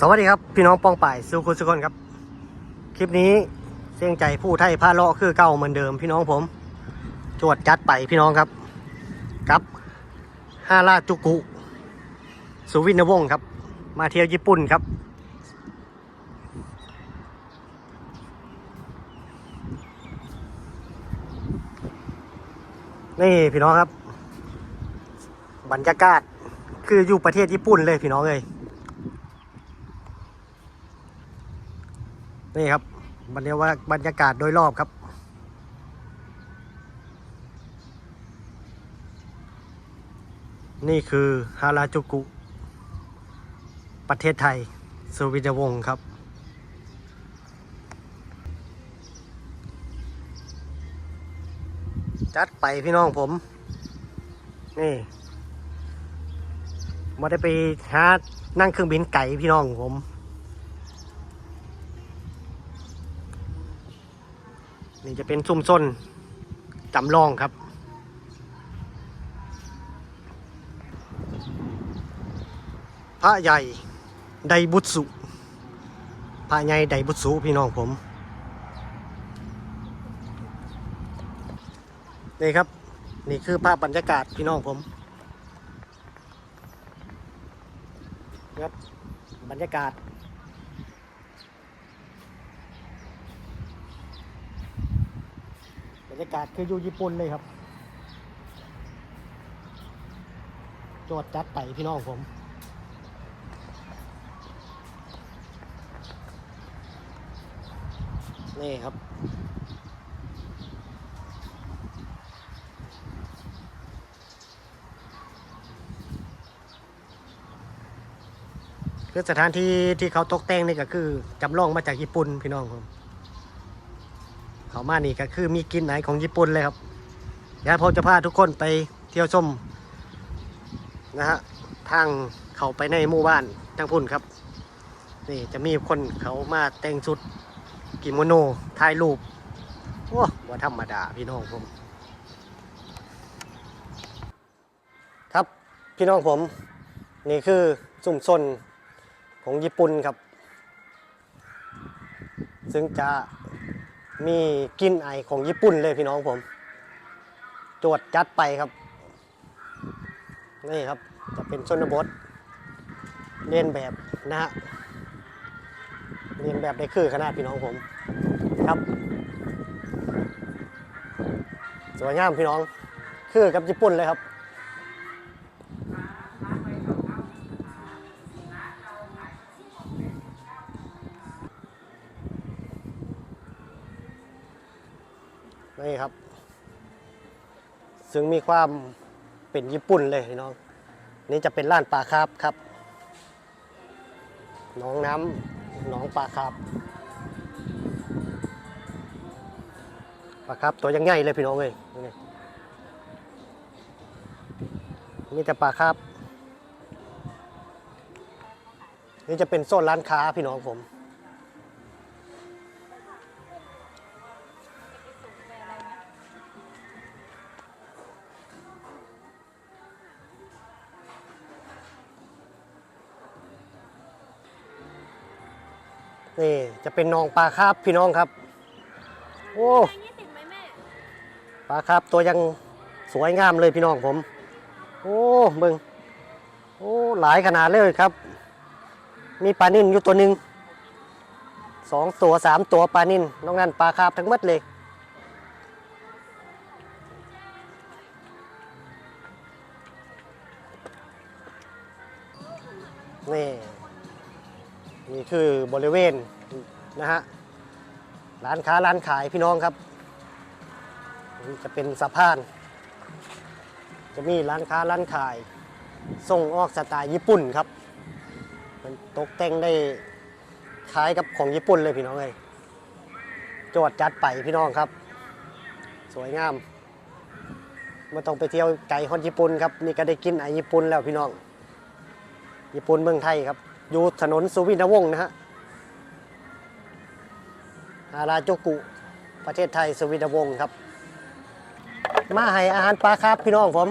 สวัสดีครับ พี่น้องป้องป่ายสุขุสุคนครับ คลิปนี้เสียงใจผู้ไทยพาเลาะคือเก่าเหมือนเดิมพี่น้องผมจวดจัดไปพี่น้องครับกับฮาราจุกุ สุวินวงศ์ครับ มาเที่ยวญี่ปุ่นครับ นี่พี่น้องครับ บรรยากาศคืออยู่ประเทศญี่ปุ่นเลยพี่น้องเลย นี่ครับบรรยากาศบรรยากาศโดยรอบครับ นี่คือฮาราจูกุ ประเทศไทยสวิตวงศ์ครับ จัดไปพี่น้องผม นี่มาได้ไปหานั่งเครื่องบินไก่พี่น้องผม นี่จะเป็นซุ่มส้นจำลองครับ พระใหญ่ไดบุตสุพระใหญ่ไดบุตสุพี่น้องผม นี่ครับ นี่คือภาพบรรยากาศพี่น้องผมครับบรรยากาศ รรยากาศคืออยู่ญี่ปุ่นเลยครับ โจทย์จัดไปพี่น้องผมนี่ครับ คือสถานที่ที่เขาตกแต่งนี่ก็คือจำลองมาจากญี่ปุ่นพี่น้องผม เขามานี่ก็คือมีกินไหนของญี่ปุ่นเลยครับเดี๋ยวผมจะพาทุกคนไปเที่ยวชมนะฮะทางเขาไปในหมู่บ้านทางพุ่นครับ นี่จะมีคนเขามาแต่งชุดกิโมโนถ่ายรูปโอ้ว่าธรรมดาพี่น้องผม ครับพี่น้องผม นี่คือสุ่มซนของญี่ปุ่นครับ ซึ่งจะ มีกลินไอของญี่ปุ่นเลยพี่น้องผม จวดจัดไปครับ นี่ครับจะเป็นชนบทเรียนแบบนะฮะเรียนแบบได้คือขนาดพี่น้องผมครับ สวยงามพี่น้องคือกับญี่ปุ่นเลยครับ ซึ่งมีความเป็นญี่ปุ่นเลยพี่น้อง นี่จะเป็นร้านปลาคาร์ฟครับหน้องน้ำหน้องปลาคาร์ฟปลาคาร์ฟตัวยังใหญ่เลยพี่น้องเลยนี่มีแต่ปลาคาร์ฟนี่จะเป็นโซนร้านค้าพี่น้องผม นี่จะเป็นหนองปลาคาร์ฟพี่น้องครับ โอ้แบงค์ยี่สิบไหมแม่ปลาคาร์ฟตัวยังสวยงามเลยพี่น้องผม โอ้เบิงโอ้หลายขนาดเลยครับ มีปลานิ่นอยู่ตัวหนึ่งสองตัวสามตัวปลานิ่นนอกนั้นปลาคาร์ฟทั้งหมดเลยนี่ นี่คือบริเวณนะฮะร้านค้าร้านขายพี่น้องครับนี่จะเป็นสะพาน จะมีร้านค้าร้านขายส่งออกสไตล์ญี่ปุ่นครับ มันตกแต่งได้คล้ายกับของญี่ปุ่นเลยพี่น้องเลยจวดจัดไปพี่น้องครับ สวยงามไม่ต้องไปเที่ยวไกลคนญี่ปุ่นครับนี่ก็ได้กินไอญี่ปุ่นแล้วพี่น้อง ญี่ปุ่นเมืองไทยครับ อยู่ถนนสุวินทวงศ์นะฮะฮาราจูกุ ประเทศไทยสุวินทวงศ์ครับ มาให้อาหารปลาครับพี่น้องผม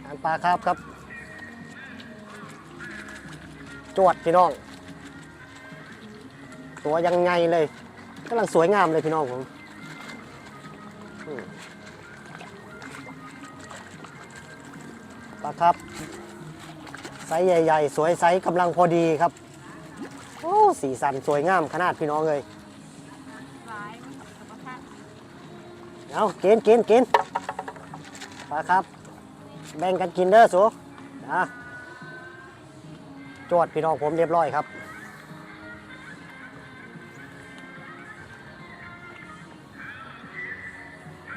อาหารปลาครับครับ จวดพี่น้อง ตัวยังไงเลยกำลังสวยงามเลยพี่น้องผมปลาครับ ไซส์ใหญ่ ๆ สวยไซส์กำลังพอดีครับ โอ้สีสันสวยงามขนาดพี่น้องเลยเอากินกินกินปลาครับ แบ่งกันกินเด้อสูนะจวดพี่น้องผมเรียบร้อยครับ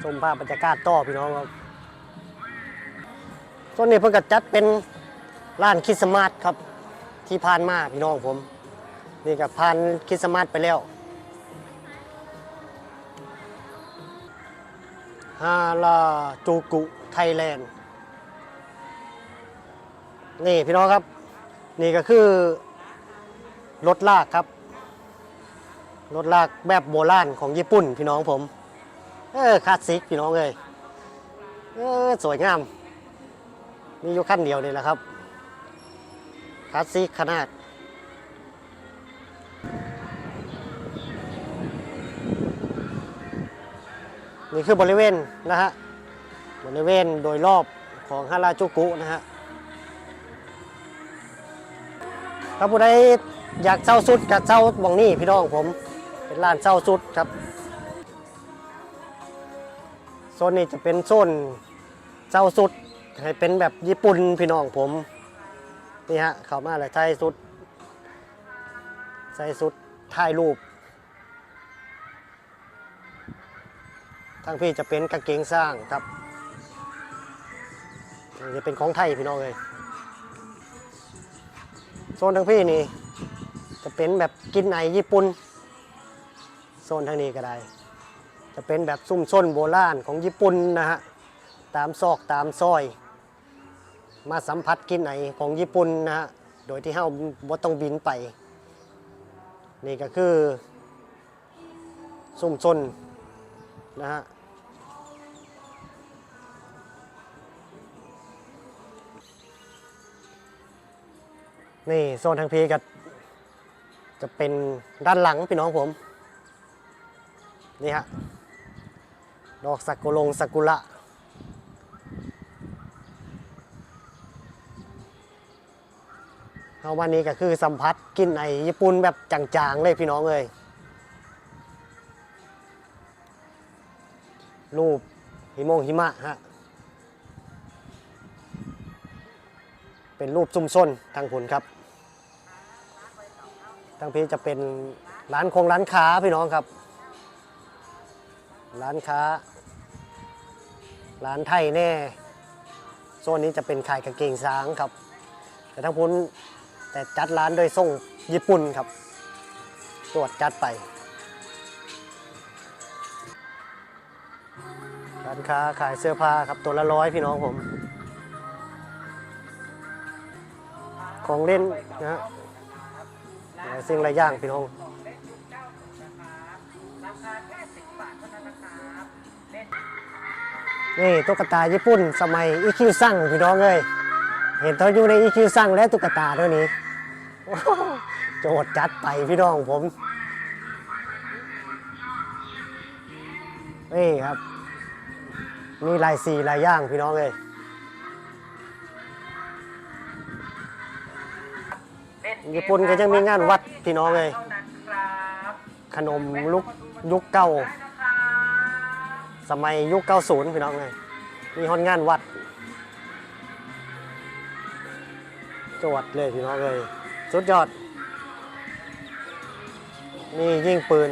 ชมภาพบรรยากาศต่อพี่น้องครับส่วนนี้เพิ่งกจัดเป็น ร้านคริสต์มาสครับ ที่ผ่านมาพี่น้องผม นี่กับผ่านคริสต์มาสไปแล้วฮาลาจูกุไทยแลนด์นี่พี่น้องครับ นี่ก็คือรถลากครับรถลากแบบโบราณของญี่ปุ่นพี่น้องผม เออคลาสสิกพี่น้องเลยเออสวยงาม มีอยู่ขั้นเดียวนี่แหละครับ ลาสสิกขนาด นี่คือบริเวณนะฮะ บริเวณโดยรอบของฮาราจูกุนะฮะถ้าผู้ใดอยากเช่าสุดกับเช่าหมองนี่พี่น้องผม เป็นร้านเช่าสุดครับโซนนี้จะเป็นโซนเจ้าสุดให้เป็นแบบญี่ปุ่นพี่น้องผม นี่ฮะ เข้ามาเลยใส่สุด ใส่สุดถ่ายรูปทางพี่จะเป็นกางเกงสร้างครับจะเป็นของไทยพี่น้องเลยโซนทางพี่นี่ จะเป็นแบบกินไอญี่ปุ่นโซนทางนี้ก็ได้ จะเป็นแบบซุ่มส้นโบราณของญี่ปุ่นนะฮะ ตามซอกตามซอย มาสัมผัสกินไอของญี่ปุ่นนะฮะโดยที่เฮาบ่ต้องบินไป นี่ก็คือซุ่มส้นนะฮะนี่โซนทางพีก็จะเป็นด้านหลังพี่น้องผม นี่ฮะ ดอกสักุลงสักุระ เอาวันนี้ก็คือสัมผัสกินไอญี่ปุ่นแบบจางๆเลยพี่น้องเลยรูปหิมงหิมะฮะ เป็นรูปซุ่มส้นทางผลครับ ทางพีจะเป็นร้านคงร้านค้าพี่น้องครับ ร้านค้า ร้านไทยแน่ โซนนี้จะเป็นขายกางเกงช้างครับ แต่ทั้งพุ้น แต่จัดร้านโดยส่งญี่ปุ่นครับตรวจจัดไปร้านค้าขายเสื้อผ้าครับตัวละร้อยพี่น้องผม ของเล่นนะฮะหลายสิ่งหลายอย่างพี่น้องนี่ตุ๊กตาญี่ปุ่นสมัยอีคิวซังพี่น้องเลยเห็นเขาอยู่ในอีคิวซังและตุ๊กตาตัวนี้ โอ้โหโจดจัดไปพี่น้องผม นี่ครับ มีลายสีลายย่างพี่น้องเลยญี่ปุ่นก็ยังมีงานวัดพี่น้องเลย ขนมลุกยุคเก่า สมัยยุค90พี่น้องเลยมีฮอนงานวัด จวดเลยพี่น้องเลย สุดยอด นี่ยิงปืน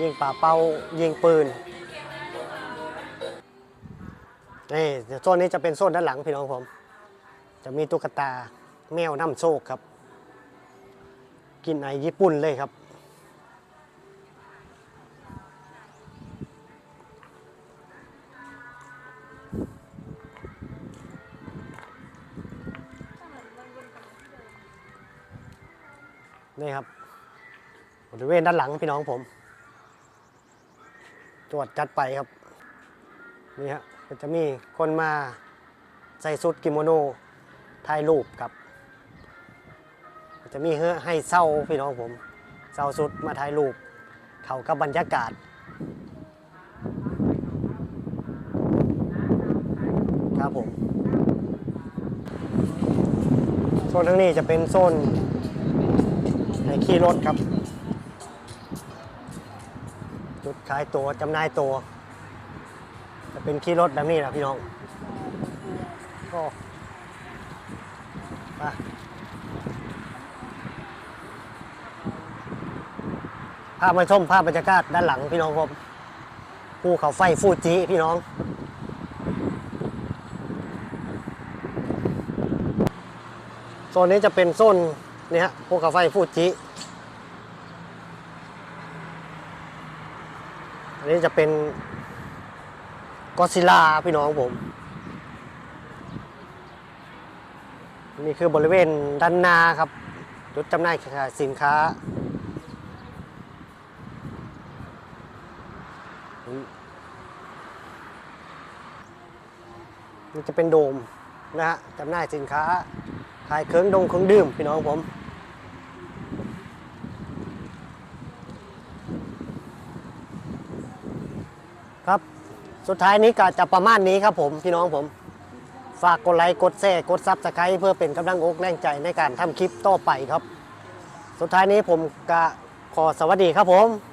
ยิงป่าเป้ายิงปืน นี่โซนนี้จะเป็นโซนด้านหลังพี่น้องผม จะมีตุ๊กตาแมวน้ำโชคครับ กินไอญี่ปุ่นเลยครับ นี่ครับบริเวณด้านหลังพี่น้องผมตรวจจัดไปครับนี่ฮะก็จะมีคนมาใส่ชุดกิโมโนถ่ายรูปครับ จะมีให้ให้เศร้าพี่น้องผมเศร้าสุดมาถ่ายรูป เขากับบรรยากาศครับผมโซนทั้งนี้จะเป็นโซน ขี่รถครับ จุดขายตัวจำหน่ายตัว จะเป็นขี่รถแบบนี้นะพี่น้องก็ไปภาพมาชมภาพบรรยากาศด้านหลังพี่น้องผมภูเขาไฟฟูจิพี่น้อง โซนนี้จะเป็นโซนนี่ฮะภูเขาไฟฟูจิ นี้จะเป็นกอซิล่าพี่น้องผม นี่คือบริเวณด้านหน้าครับจุดจำหน่ายสินค้า นี่จะเป็นโดมนะฮะจำหน่ายสินค้า ขายเครื่องดงเครื่องดื่มพี่น้องผม ครับ สุดท้ายนี้ก็จะประมาณนี้ครับผมพี่น้องผม ฝากกดไลค์กดแชร์กดซับสไครต์เพื่อเป็นกำลังอกแรงใจในการทำคลิปต่อไปครับ สุดท้ายนี้ผมก็ขอสวัสดีครับผม